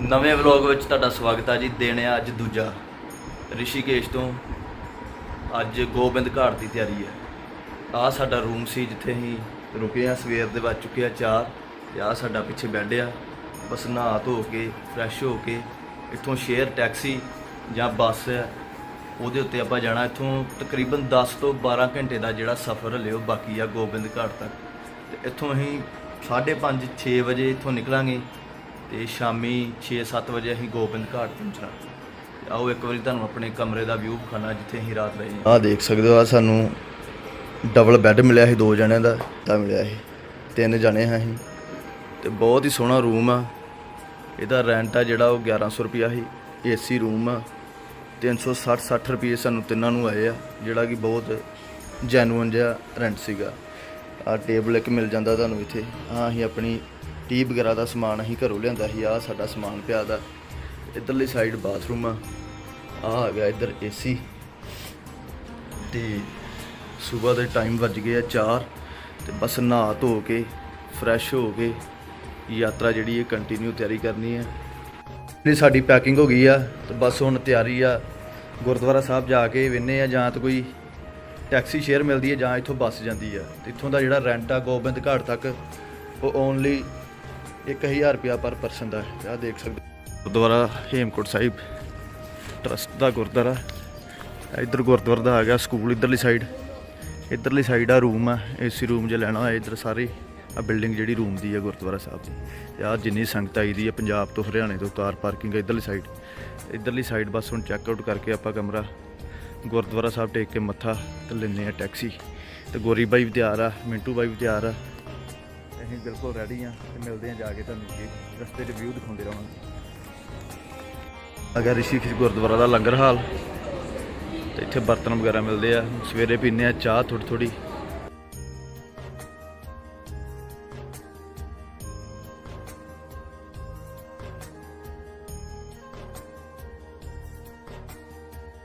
ਨਵੇਂ ਵਲੌਗ ਵਿੱਚ ਤੁਹਾਡਾ ਸਵਾਗਤ ਹੈ ਜੀ। ਦਿਨ ਹੈ ਅੱਜ ਦੂਜਾ। ਰਿਸ਼ੀਕੇਸ਼ ਤੋਂ ਅੱਜ ਗੋਬਿੰਦ ਘਾਟ ਦੀ ਤਿਆਰੀ ਹੈ। ਆਹ ਸਾਡਾ ਰੂਮ ਸੀ ਜਿੱਥੇ ਅਸੀਂ ਰੁਕੇ ਆ ਸਵੇਰ ਦੇ ਵੱਜ ਚੁੱਕੇ ਆ 4 ਤੇ ਆਹ ਸਾਡਾ ਪਿੱਛੇ ਬੈੱਡ ਆ। ਬਸ ਨਹਾ ਧੋ ਕੇ ਫਰੈਸ਼ ਹੋ ਕੇ ਇੱਥੋਂ ਸ਼ੇਅਰ ਟੈਕਸੀ ਜਾਂ ਬੱਸ ਹੈ। ਉਹਦੇ ਉੱਤੇ ਆਪਾਂ ਜਾਣਾ। ਇੱਥੋਂ ਤਕਰੀਬਨ 10 ਤੋਂ 12 ਘੰਟੇ ਦਾ ਜਿਹੜਾ ਸਫ਼ਰ ਹਲੇ ਉਹ ਬਾਕੀ ਆ ਗੋਬਿੰਦ ਘਾਟ ਤੱਕ। ਤੇ ਇੱਥੋਂ ਅਸੀਂ 5:30 6 ਵਜੇ ਇੱਥੋਂ ਨਿਕਲਾਂਗੇ। ਤੇ ਸ਼ਾਮੀ 6-7 ਵਜੇ ਅਸੀਂ ਗੋਬਿੰਦ ਘਾਟ ਪਹੁੰਚਣਾ। ਆਓ ਇੱਕ ਵਾਰੀ ਤੁਹਾਨੂੰ ਆਪਣੇ ਕਮਰੇ ਦਾ ਵਿਊ ਵਿਖਾਣਾ ਜਿੱਥੇ ਅਸੀਂ ਰਾਤ ਰਹੇ ਹਾਂ। ਆਹ ਦੇਖ ਸਕਦੇ ਹੋ ਆ ਸਾਨੂੰ ਡਬਲ ਬੈੱਡ ਮਿਲਿਆ ਸੀ, ਦੋ ਜਣਿਆਂ ਦਾ, ਤਾਂ ਮਿਲਿਆ ਸੀ। ਤਿੰਨ ਜਣੇ ਹਾਂ ਅਸੀਂ। ਤੇ ਬਹੁਤ ਹੀ ਸੋਹਣਾ ਰੂਮ ਆ। ਇਹਦਾ ਰੈਂਟ ਆ ਜਿਹੜਾ ਉਹ 1100 ਰੁਪਿਆ ਸੀ ਏਸੀ ਰੂਮ ਆ। 360 60 ਰੁਪਏ ਸਾਨੂੰ ਤਿੰਨਾਂ ਨੂੰ ਆਏ ਆ, ਜਿਹੜਾ ਕਿ ਬਹੁਤ ਜੈਨੂਇਨ ਜਿਹਾ ਰੈਂਟ ਸੀਗਾ। ਆ ਟੇਬਲ ਇੱਕ ਮਿਲ ਜਾਂਦਾ ਤੁਹਾਨੂੰ ਇੱਥੇ। ਆ ਅਸੀਂ ਆਪਣੀ ਟੀ ਵਗੈਰਾ ਦਾ ਸਮਾਨ ਅਸੀਂ ਘਰੋਂ ਲਿਆਂਦਾ ਸੀ ਆ ਸਾਡਾ ਸਮਾਨ ਪਿਆ ਦਾ। ਇਧਰਲੀ ਸਾਈਡ ਬਾਥਰੂਮ ਆ ਆ ਆ ਗਿਆ ਇੱਧਰ ਏਸੀ ਤੇ ਸਵੇਰ ਦੇ ਟਾਈਮ ਵੱਜ ਗਏ ਆ 4 ਤੇ ਬਸ ਨਹਾ ਧੋ ਕੇ ਫਰੈਸ਼ ਹੋ ਕੇ ਯਾਤਰਾ ਜਿਹੜੀ ਇਹ ਕੰਟੀਨਿਊ ਤਿਆਰੀ ਕਰਨੀ ਹੈ ਜਿਹੜੀ ਸਾਡੀ ਪੈਕਿੰਗ ਹੋ ਗਈ ਆ, ਤੇ ਬਸ ਹੁਣ ਤਿਆਰੀ ਆ। ਗੁਰਦੁਆਰਾ ਸਾਹਿਬ ਜਾ ਕੇ ਵਿੰਨੇ ਆ, ਜਾਂ ਤਾਂ ਕੋਈ ਟੈਕਸੀ ਸ਼ੇਅਰ ਮਿਲਦੀ ਹੈ ਜਾਂ ਇੱਥੋਂ ਬੱਸ ਜਾਂਦੀ ਆ। ਤੇ ਇੱਥੋਂ ਦਾ ਜਿਹੜਾ ਰੈਂਟ ਆ, ਗੋਬਿੰਦ ਘਾਟ ਤੱਕ, ਉਹ ਓਨਲੀ 1000 ਰੁਪਿਆ ਪਰ ਪਰਸਨ ਦਾ ਹੈ। ਆ ਦੇਖ ਸਕਦੇ ਹੋ। ਗੁਰਦੁਆਰਾ ਹੇਮਕੋਟ ਸਾਹਿਬ ਟਰਸਟ ਦਾ ਗੁਰਦੁਆਰਾ। ਇੱਧਰ ਗੁਰਦੁਆਰਾ ਦਾ ਆ ਗਿਆ ਸਕੂਲ ਇੱਧਰਲੀ ਸਾਈਡ ਇੱਧਰਲੀ ਸਾਈਡ ਆ ਰੂਮ ਆ ਏਸੀ ਰੂਮ ਜੇ ਲੈਣਾ ਹੋਇਆ ਇੱਧਰ ਸਾਰੀ। ਆ ਬਿਲਡਿੰਗ ਜਿਹੜੀ ਰੂਮ ਦੀ ਆ ਗੁਰਦੁਆਰਾ ਸਾਹਿਬ ਦੀ। ਤੇ ਆ ਜਿੰਨੀ ਸੰਗਤ ਆਈ ਦੀ ਆ ਪੰਜਾਬ ਤੋਂ ਹਰਿਆਣੇ ਤੋਂ, ਕਾਰ ਪਾਰਕਿੰਗ ਇੱਧਰਲੀ ਸਾਈਡ ਇੱਧਰਲੀ ਸਾਈਡ ਬਸ ਹੁਣ ਚੈੱਕ ਆਊਟ ਕਰਕੇ ਆਪਾਂ ਕਮਰਾ। ਗੁਰਦੁਆਰਾ ਸਾਹਿਬ ਟੇਕ ਕੇ ਮੱਥਾ ਤੇ ਲੈਨੇ ਆ ਟੈਕਸੀ ਤੇ ਗੋਰੀ ਬਾਈ ਵੀ ਤਿਆਰ ਆ, ਮਿੰਟੂ ਬਾਈ ਵੀ ਤਿਆਰ ਆ। ਅਸੀਂ ਬਿਲਕੁਲ ਰੈਡੀ ਆ ਤੇ ਮਿਲਦੇ ਆ ਜਾ ਕੇ ਤੁਹਾਨੂੰ ਜੀ, ਰਸਤੇ 'ਚ ਵਿਊ ਦਿਖਾਉਂਦੇ ਰਹਾਂਗੇ। ਅਗਰ ਰਿਸ਼ੀਕੇਸ਼ ਗੁਰਦੁਆਰਾ ਦਾ ਲੰਗਰ ਹਾਲ। ਤੇ ਇੱਥੇ ਬਰਤਨ ਵਗੈਰਾ ਮਿਲਦੇ ਆ। ਸਵੇਰੇ ਪੀਂਦੇ ਆ ਚਾਹ ਥੋੜੀ ਥੋੜੀ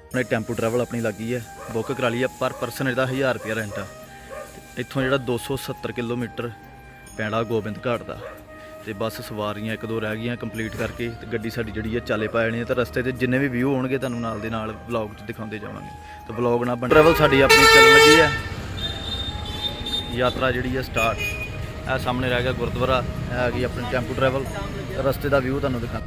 ਆਪਣੇ ਟੈਂਪੂ ਟਰੈਵਲ ਆਪਣੀ ਲੱਗੀ ਹੈ। ਬੁੱਕ ਕਰਾ ਲਈ ਹੈ ਪਰ ਪਰਸਨ ਇਹਦਾ 1000 ਰੁਪਏ ਰੈਂਟ ਆ। ਇੱਥੋਂ ਜਿਹੜਾ 270 ਕਿਲੋਮੀਟਰ ਪੈਣਾ ਗੋਬਿੰਦ ਘਾਟ ਦਾ। ਤੇ ਬਸ ਸਵਾਰੀਆਂ ਇੱਕ ਦੋ ਰਹਿ ਗਈਆਂ ਕੰਪਲੀਟ ਕਰਕੇ ਤੇ ਗੱਡੀ ਸਾਡੀ ਜਿਹੜੀ ਹੈ ਚਾਲੇ ਪਾ ਜਾਣੀ ਹੈ ਤੇ ਰਸਤੇ ਤੇ ਜਿੰਨੇ ਵੀ ਵਿਊ ਹੋਣਗੇ ਤੁਹਾਨੂੰ ਨਾਲ ਦੇ ਨਾਲ ਵਲੌਗ 'ਚ ਦਿਖਾਉਂਦੇ ਜਾਵਾਂਗੇ। ਤਾਂ ਵਲੌਗ ਨਾਲ ਬਣ ਟਰੈਵਲ ਸਾਡੀ ਆਪਣੀ ਚੱਲਣ ਲੱਗੀ ਹੈ ਯਾਤਰਾ ਜਿਹੜੀ ਹੈ ਸਟਾਰਟ ਇਹ ਸਾਹਮਣੇ ਰਹਿ ਗਿਆ ਗੁਰਦੁਆਰਾ ਇਹ ਆ ਗਈ ਆਪਣੀ ਟੈਂਪੂ ਟਰੈਵਲ ਰਸਤੇ ਦਾ ਵਿਊ ਤੁਹਾਨੂੰ ਦਿਖਾ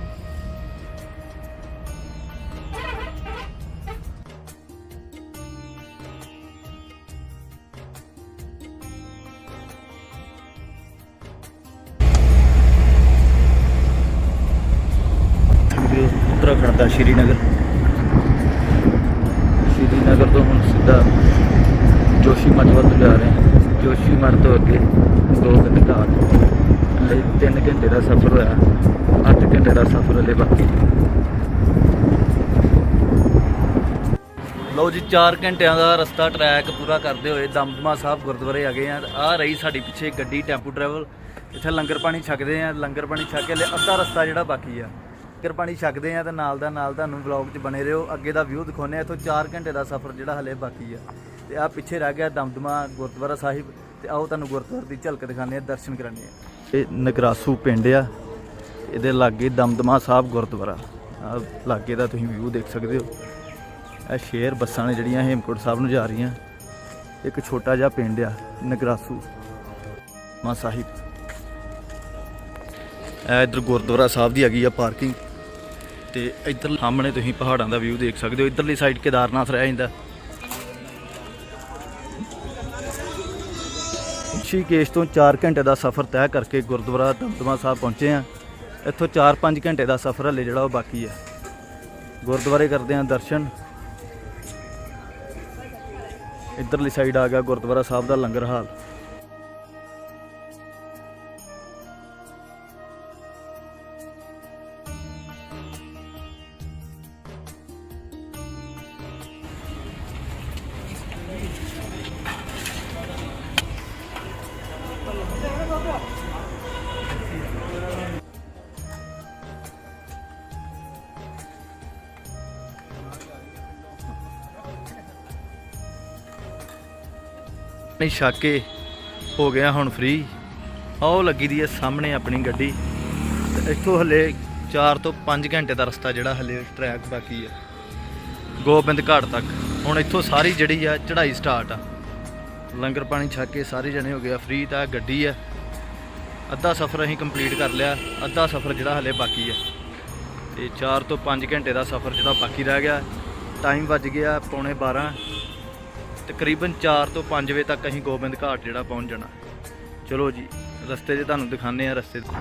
ਵੀਡੀਓ ਸ਼੍ਰੀਨਗਰ। ਸ਼੍ਰੀਨਗਰ ਤੋਂ ਹੁਣ ਸਿੱਧਾ ਜੋਸ਼ੀ ਜੋਸ਼ੀਮਠ ਵੱਲ ਜਾ ਰਹੇ ਹਾਂ। ਜੋਸ਼ੀਮਠ ਤੋਂ ਅੱਗੇ ਗੋਬਿੰਦ ਘਾਟ। ਲਈ 3 ਘੰਟੇ ਦਾ ਸਫ਼ਰ ਹੋਇਆ। 8 ਘੰਟੇ ਦਾ ਸਫ਼ਰ ਹਲੇ ਬਾਕੀ। ਲਓ ਜੀ 4 ਘੰਟਿਆਂ ਦਾ ਰਸਤਾ ਟਰੈਕ ਪੂਰਾ ਕਰਦੇ ਹੋਏ ਦਮਦਮਾ ਸਾਹਿਬ ਗੁਰਦੁਆਰੇ ਆ ਗਏ ਆ। ਆ ਰਹੀ ਸਾਡੀ ਪਿੱਛੇ ਗੱਡੀ, ਟੈਂਪੂ ਟਰੈਵਲ ਇੱਥੇ ਲੰਗਰ ਪਾਣੀ ਛਕਦੇ ਆ। ਲੰਗਰ ਪਾਣੀ ਛਕ ਕੇ ਹਲੇ ਅੱਧਾ ਰਸਤਾ ਜਿਹੜਾ ਬਾਕੀ ਆ। ਲੰਗਰ ਪਾਣੀ ਛਕਦੇ ਆ ਤੇ ਨਾਲ ਦਾ ਨਾਲ ਤੁਹਾਨੂੰ ਵਲੌਗ 'ਚ ਬਣੇ ਰਹੋ। ਅੱਗੇ ਦਾ ਵਿਊ ਦਿਖਾਉਂਦੇ ਆ। ਇੱਥੋਂ 4 ਘੰਟੇ ਦਾ ਸਫ਼ਰ ਜਿਹੜਾ ਹਲੇ ਬਾਕੀ ਆ। ਤੇ ਆ ਪਿੱਛੇ ਰਹਿ ਗਿਆ ਦਮਦਮਾ ਗੁਰਦੁਆਰਾ ਸਾਹਿਬ। ਤੇ ਆਓ ਤੁਹਾਨੂੰ ਗੁਰਦੁਆਰੇ ਦੀ ਝਲਕ ਦਿਖਾਉਂਦੇ ਆ, ਦਰਸ਼ਨ ਕਰਾਉਂਦੇ ਆ। ਇਹ ਨਗਰਾਸੂ ਪਿੰਡ ਆ। ਇਹਦੇ ਲਾਗੇ ਦਮਦਮਾ ਸਾਹਿਬ ਗੁਰਦੁਆਰਾ। ਆ ਲਾਗੇ ਦਾ ਤੁਸੀਂ ਵਿਊ ਦੇਖ ਸਕਦੇ ਹੋ। ਇਹ ਸ਼ੇਅਰ ਬੱਸਾਂ ਨੇ ਜਿਹੜੀਆਂ ਹੇਮਕੁੰਟ ਸਾਹਿਬ ਨੂੰ ਜਾ ਰਹੀਆਂ। ਇੱਕ ਛੋਟਾ ਜਿਹਾ ਪਿੰਡ ਆ, ਨਗਰਾਸੂ। ਮਾ ਸਾਹਿਬ। ਇਹ ਇਧਰ ਗੁਰਦੁਆਰਾ ਸਾਹਿਬ ਦੀ ਹੈਗੀ ਆ ਪਾਰਕਿੰਗ ਤੇ ਇੱਧਰ ਸਾਹਮਣੇ ਤੁਸੀਂ ਪਹਾੜਾਂ ਦਾ ਵਿਊ ਦੇਖ ਸਕਦੇ ਹੋ। ਇੱਧਰਲੀ ਸਾਈਡ ਕੇਦਾਰਨਾਥ ਰਹਿ ਜਾਂਦਾ। ਰਿਸ਼ੀਕੇਸ਼ ਤੋਂ 4 ਘੰਟੇ ਦਾ ਸਫ਼ਰ ਤੈਅ ਕਰਕੇ ਗੁਰਦੁਆਰਾ ਦਮਦਮਾ ਸਾਹਿਬ ਪਹੁੰਚੇ ਆ ਇੱਥੋਂ 4-5 ਘੰਟੇ ਦਾ ਸਫ਼ਰ ਹਲੇ ਜਿਹੜਾ ਉਹ ਬਾਕੀ ਆ ਗੁਰਦੁਆਰੇ ਕਰਦੇ ਆ ਦਰਸ਼ਨ। ਇੱਧਰਲੀ ਸਾਈਡ ਆ ਗਿਆ ਗੁਰਦੁਆਰਾ ਸਾਹਿਬ ਦਾ ਲੰਗਰ ਹਾਲ। ਨਹੀਂ ਛਾਕੇ ਹੋ ਗਿਆ ਹੁਣ ਫ੍ਰੀ ਆਹ ਲੱਗੀ ਦੀ ਹੈ ਸਾਹਮਣੇ ਆਪਣੀ ਗੱਡੀ। ਤੇ ਇੱਥੋਂ ਹਲੇ 4 ਤੋਂ 5 ਘੰਟੇ ਦਾ ਰਸਤਾ ਜਿਹੜਾ ਹਲੇ ਟਰੈਕ ਬਾਕੀ ਹੈ ਗੋਬਿੰਦ ਘਾਟ ਤੱਕ। ਹੁਣ ਇੱਥੋਂ ਸਾਰੀ ਜਿਹੜੀ ਆ ਚੜ੍ਹਾਈ ਸਟਾਰਟ ਆ। ਲੰਗਰ ਪਾਣੀ ਛਕ ਕੇ ਸਾਰੇ ਜਣੇ ਹੋ ਗਿਆ ਫ੍ਰੀ ਤਾਂ ਗੱਡੀ ਆ। ਅੱਧਾ ਸਫ਼ਰ ਅਸੀਂ ਕੰਪਲੀਟ ਕਰ ਲਿਆ। ਅੱਧਾ ਸਫ਼ਰ ਜਿਹੜਾ ਹਲੇ ਬਾਕੀ ਆ। ਤੇ 4 ਤੋਂ 5 ਘੰਟੇ ਦਾ ਸਫ਼ਰ ਜਿਹੜਾ ਬਾਕੀ ਰਹਿ ਗਿਆ। ਟਾਈਮ ਵੱਜ ਗਿਆ ਪੌਣੇ 12 ਤਕਰੀਬਨ 4 ਤੋਂ 5 ਵਜੇ ਤੱਕ ਅਸੀਂ ਗੋਬਿੰਦ ਘਾਟ ਜਿਹੜਾ ਪਹੁੰਚ ਜਾਣਾ। ਚਲੋ ਜੀ, ਰਸਤੇ 'ਚ ਤੁਹਾਨੂੰ ਦਿਖਾਉਂਦੇ ਆ ਰਸਤੇ 'ਤੇ।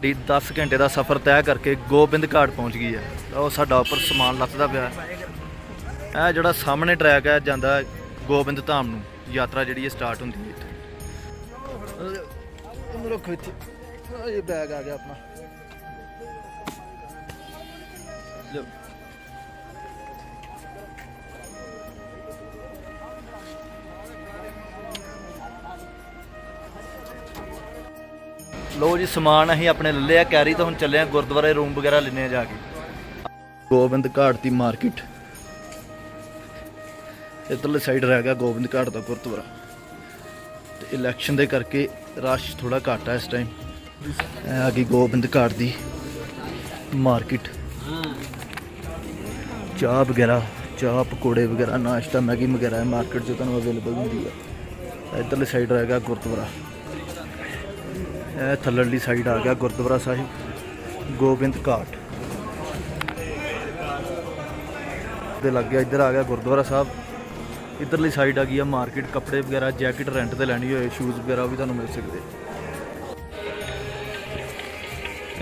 ਦੀ 10 ਘੰਟੇ ਦਾ ਸਫ਼ਰ ਤੈਅ ਕਰਕੇ ਗੋਬਿੰਦ ਘਾਟ ਪਹੁੰਚ ਗਈ ਹੈ। ਉਹ ਸਾਡਾ ਉੱਪਰ ਸਮਾਨ ਲੱਥਦਾ ਪਿਆ ਇਹ ਜਿਹੜਾ ਸਾਹਮਣੇ ਟਰੈਕ ਹੈ, ਜਾਂਦਾ ਗੋਬਿੰਦ ਧਾਮ ਨੂੰ। ਯਾਤਰਾ ਜਿਹੜੀ ਹੈ ਸਟਾਰਟ ਹੁੰਦੀ ਹੈ ਇੱਥੇ। ਇਹਨੂੰ ਰੱਖੋ ਇੱਥੇ। ਆਹ ਇਹ ਬੈਗ ਆ ਗਿਆ ਆਪਣਾ। ਲਓ। ਲੋ ਜੀ, ਸਮਾਨ ਅਸੀਂ ਆਪਣੇ ਲੈ ਲਿਆ। ਕੈਰੀ ਤਾਂ ਹੁਣ ਚੱਲੇ ਆ ਗੁਰਦੁਆਰੇ ਰੂਮ ਵਗੈਰਾ ਲੈਣੇ ਆ ਜਾ ਕੇ। ਗੋਬਿੰਦ ਘਾਟ ਦੀ ਮਾਰਕੀਟ। ਇਧਰਲੇ ਸਾਈਡ ਰਹਿ ਗਿਆ ਗੋਬਿੰਦ ਘਾਟ ਦਾ ਗੁਰਦੁਆਰਾ। ਇਲੈਕਸ਼ਨ ਦੇ ਕਰਕੇ ਰਸ਼ ਥੋੜਾ ਘੱਟ ਹੈ ਇਸ ਟਾਈਮ ਇਹ ਆ ਗਈ ਗੋਬਿੰਦ ਘਾਟ ਦੀ ਮਾਰਕੀਟ ਚਾਹ ਵਗੈਰਾ, ਚਾਹ ਪਕੌੜੇ ਵਗੈਰਾ, ਨਾਸ਼ਤਾ, ਮੈਗੀ ਵਗੈਰਾ ਮਾਰਕੀਟ 'ਚ ਤੁਹਾਨੂੰ ਅਵੇਲੇਬਲ ਹੁੰਦੀ ਹੈ ਇਧਰਲੇ ਸਾਈਡ ਰਹਿ ਗਿਆ ਗੁਰਦੁਆਰਾ। ਇਹ ਥੱਲੜਲੀ ਸਾਈਡ ਆ ਗਿਆ ਗੁਰਦੁਆਰਾ ਸਾਹਿਬ, ਗੋਬਿੰਦ ਘਾਟ। ਦੇ ਲੱਗ ਗਿਆ ਇੱਧਰ ਆ ਗਿਆ ਗੁਰਦੁਆਰਾ ਸਾਹਿਬ। ਇੱਧਰਲੀ ਸਾਈਡ ਆ ਗਈ ਆ ਮਾਰਕੀਟ ਕੱਪੜੇ ਵਗੈਰਾ ਜੈਕਟ ਰੈਂਟ ਤੇ ਲੈਣੀ ਹੋਏ ਸ਼ੂਜ਼ ਵਗੈਰਾ ਵੀ ਤੁਹਾਨੂੰ ਮਿਲ ਸਕਦੇ।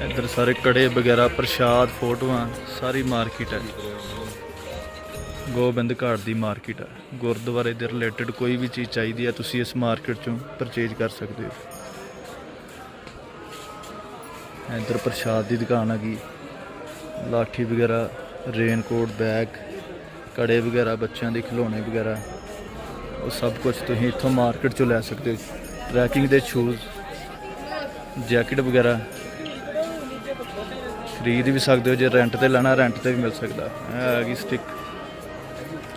ਇੱਧਰ ਸਾਰੇ ਕੜੇ ਵਗੈਰਾ, ਪ੍ਰਸ਼ਾਦ, ਫੋਟੋਆਂ, ਸਾਰੀ ਮਾਰਕੀਟ ਹੈ ਗੋਬਿੰਦ ਘਾਟ ਦੀ ਮਾਰਕੀਟ ਹੈ ਗੁਰਦੁਆਰੇ ਦੇ ਰਿਲੇਟਡ ਕੋਈ ਵੀ ਚੀਜ਼ ਚਾਹੀਦੀ ਹੈ ਤੁਸੀਂ ਇਸ ਮਾਰਕੀਟ ਚੋਂ ਪਰਚੇਜ ਕਰ ਸਕਦੇ ਹੋ। ਇੱਧਰ ਪ੍ਰਸ਼ਾਦ ਦੀ ਦੁਕਾਨ ਹੈਗੀ ਲਾਠੀ ਵਗੈਰਾ ਰੇਨਕੋਟ ਬੈਗ ਕੜੇ ਵਗੈਰਾ ਬੱਚਿਆਂ ਦੇ ਖਿਡੌਣੇ ਵਗੈਰਾ ਉਹ ਸਭ ਕੁਝ ਤੁਸੀਂ ਇੱਥੋਂ ਮਾਰਕੀਟ ਚੋਂ ਲੈ ਸਕਦੇ ਹੋ। ਟਰੈਕਿੰਗ ਦੇ ਸ਼ੂਜ਼ ਜੈਕਟ ਵਗੈਰਾ ਖਰੀਦ ਵੀ ਸਕਦੇ ਹੋ ਜੇ ਰੈਂਟ ਤੇ ਲੈਣਾ ਰੈਂਟ ਤੇ ਵੀ ਮਿਲ ਸਕਦਾ। ਇਹ ਆ ਗਈ ਸਟਿਕ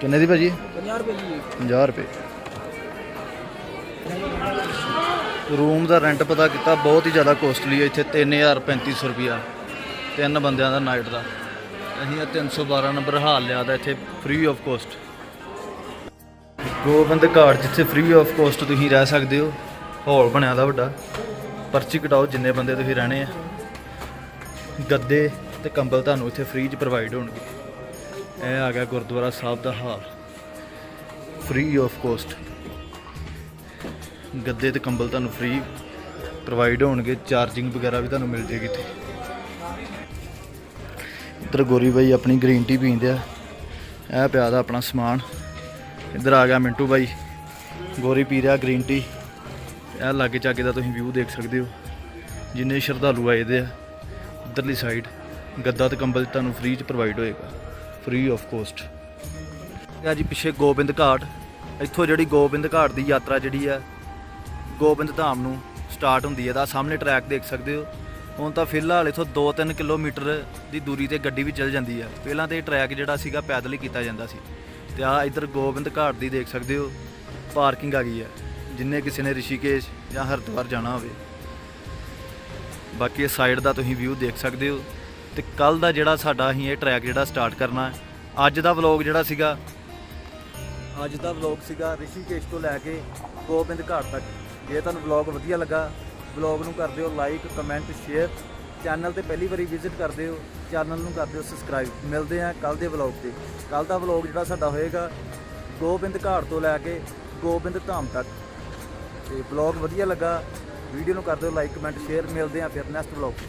ਕਿੰਨੇ ਦੀ ਭਾਜੀ? 50 ਰੁਪਏ ਜੀ 50 ਰੁਪਏ। ਰੂਮ ਦਾ ਰੈਂਟ ਪਤਾ ਕੀਤਾ ਬਹੁਤ ਹੀ ਜ਼ਿਆਦਾ ਕੋਸਟਲੀ ਹੈ ਇੱਥੇ 3000 3500 ਰੁਪਿਆ ਤਿੰਨ ਬੰਦਿਆਂ ਦਾ ਨਾਈਟ ਦਾ। ਅਸੀਂ ਇਹ 312 ਨੰਬਰ ਹਾਲ ਲਿਆ ਦਾ ਇੱਥੇ free of cost Gobind Ghat ਜਿੱਥੇ ਫ੍ਰੀ ਆਫ ਕੋਸਟ ਤੁਸੀਂ ਰਹਿ ਸਕਦੇ ਹੋ, ਹਾਲ ਬਣਿਆ ਦਾ ਵੱਡਾ। ਪਰਚੀ ਕਟਾਓ ਜਿੰਨੇ ਬੰਦੇ ਤੁਸੀਂ ਰਹਿਣੇ ਆ। ਗੱਦੇ ਤੇ ਕੰਬਲ ਤੁਹਾਨੂੰ ਇੱਥੇ ਫ੍ਰੀ ਚ ਪ੍ਰੋਵਾਈਡ ਹੋਣਗੇ। ਇਹ ਆ ਗਿਆ ਗੁਰਦੁਆਰਾ ਸਾਹਿਬ ਦਾ ਹਾਲ। ਫ੍ਰੀ ਆਫ ਕੋਸਟ ਗੱਦੇ ਤੇ ਕੰਬਲ ਤੁਹਾਨੂੰ ਫ੍ਰੀ ਪ੍ਰੋਵਾਈਡ ਹੋਣਗੇ ਚਾਰਜਿੰਗ ਵਗੈਰਾ ਵੀ ਤੁਹਾਨੂੰ ਮਿਲ ਜੇਗੀ ਇੱਥੇ। ਇੱਧਰ ਗੋਰੀ ਬਾਈ ਆਪਣੀ ਗ੍ਰੀਨ ਟੀ ਪੀਂਦੇ ਆ। ਇਹ ਪਿਆ ਦਾ ਆਪਣਾ ਸਮਾਨ। ਇੱਧਰ ਆ ਗਿਆ ਮਿੰਟੂ ਬਾਈ। ਗੋਰੀ ਪੀ ਰਿਹਾ ਗ੍ਰੀਨ ਟੀ ਇਹ ਲਾਗੇ ਚਾਗੇ ਦਾ ਤੁਸੀਂ ਵਿਊ ਦੇਖ ਸਕਦੇ ਹੋ। ਜਿੰਨੇ ਸ਼ਰਧਾਲੂ ਆਏ ਦੇ ਆ। ਇੱਧਰਲੀ ਸਾਈਡ ਗੱਦਾ ਤੇ ਕੰਬਲ ਤੁਹਾਨੂੰ ਫ੍ਰੀ ਚ ਪ੍ਰੋਵਾਈਡ ਹੋਏਗਾ। ਫ੍ਰੀ ਆਫ ਕੋਸਟ ਇਹ ਆ ਜੀ ਪਿੱਛੇ ਗੋਬਿੰਦ ਘਾਟ। ਇੱਥੋਂ ਜਿਹੜੀ ਗੋਬਿੰਦ ਘਾਟ ਦੀ ਯਾਤਰਾ ਜਿਹੜੀ ਆ, ਗੋਬਿੰਦ ਧਾਮ ਨੂੰ ਸਟਾਰਟ ਹੁੰਦੀ ਹੈ ਦਾ ਸਾਹਮਣੇ ਟਰੈਕ ਦੇਖ ਸਕਦੇ ਹੋ। ਹੁਣ ਤਾਂ ਫਿਲਹਾਲ ਇਥੋਂ 2-3 ਕਿਲੋਮੀਟਰ ਦੀ ਦੂਰੀ ਤੇ ਗੱਡੀ ਵੀ ਚੱਲ ਜਾਂਦੀ ਆ। ਪਹਿਲਾਂ ਤੇ ਇਹ ਟਰੈਕ ਜਿਹੜਾ ਸੀਗਾ ਪੈਦਲ ਹੀ ਕੀਤਾ ਜਾਂਦਾ ਸੀ। ਤੇ ਆ ਇੱਧਰ ਗੋਬਿੰਦ ਘਾਟ ਦੀ ਦੇਖ ਸਕਦੇ ਹੋ, ਪਾਰਕਿੰਗ ਆ ਗਈ ਹੈ ਜਿੰਨੇ ਕਿਸੇ ਨੇ ਰਿਸ਼ੀਕੇਸ਼ ਜਾਂ ਹਰਿਦੁਆਰ ਜਾਣਾ ਹੋਵੇ। ਬਾਕੀ ਇਹ ਸਾਈਡ ਦਾ ਤੁਸੀਂ ਵਿਊ ਦੇਖ ਸਕਦੇ ਹੋ। ਤੇ ਕੱਲ ਦਾ ਜਿਹੜਾ ਸਾਡਾ ਅਸੀਂ ਇਹ ਟਰੈਕ ਜਿਹੜਾ ਸਟਾਰਟ ਕਰਨਾ ਅੱਜ ਦਾ ਵਲੌਗ ਜਿਹੜਾ ਸੀਗਾ, ਅੱਜ ਦਾ ਵਲੌਗ ਸੀਗਾ ਰਿਸ਼ੀਕੇਸ਼ ਤੋਂ ਲੈ ਕੇ ਗੋਬਿੰਦ ਘਾਟ ਤੱਕ। ਜੇ ਤੁਹਾਨੂੰ ਵਲੌਗ ਵਧੀਆ ਲੱਗਾ ਵਲੌਗ ਨੂੰ ਕਰ ਦਿਓ ਲਾਈਕ ਕਮੈਂਟ ਸ਼ੇਅਰ ਚੈਨਲ ਤੇ ਪਹਿਲੀ ਵਾਰੀ ਵਿਜ਼ਿਟ ਕਰਦੇ ਹੋ ਚੈਨਲ ਨੂੰ ਕਰ ਦਿਓ ਸਬਸਕ੍ਰਾਈਬ ਮਿਲਦੇ ਆ ਕੱਲ ਦੇ ਵਲੌਗ ਤੇ। ਕੱਲ ਦਾ ਵਲੌਗ ਜਿਹੜਾ ਸਾਡਾ ਹੋਏਗਾ ਗੋਬਿੰਦ ਘਾਟ ਤੋਂ ਲੈ ਕੇ ਗੋਬਿੰਦ ਧਾਮ ਤੱਕ। ਤੇ ਵਲੌਗ ਵਧੀਆ ਲੱਗਾ ਵੀਡੀਓ ਨੂੰ ਕਰ ਦਿਓ ਲਾਈਕ ਕਮੈਂਟ ਸ਼ੇਅਰ ਮਿਲਦੇ ਆ ਫਿਰ ਨੈਕਸਟ ਵਲੌਗ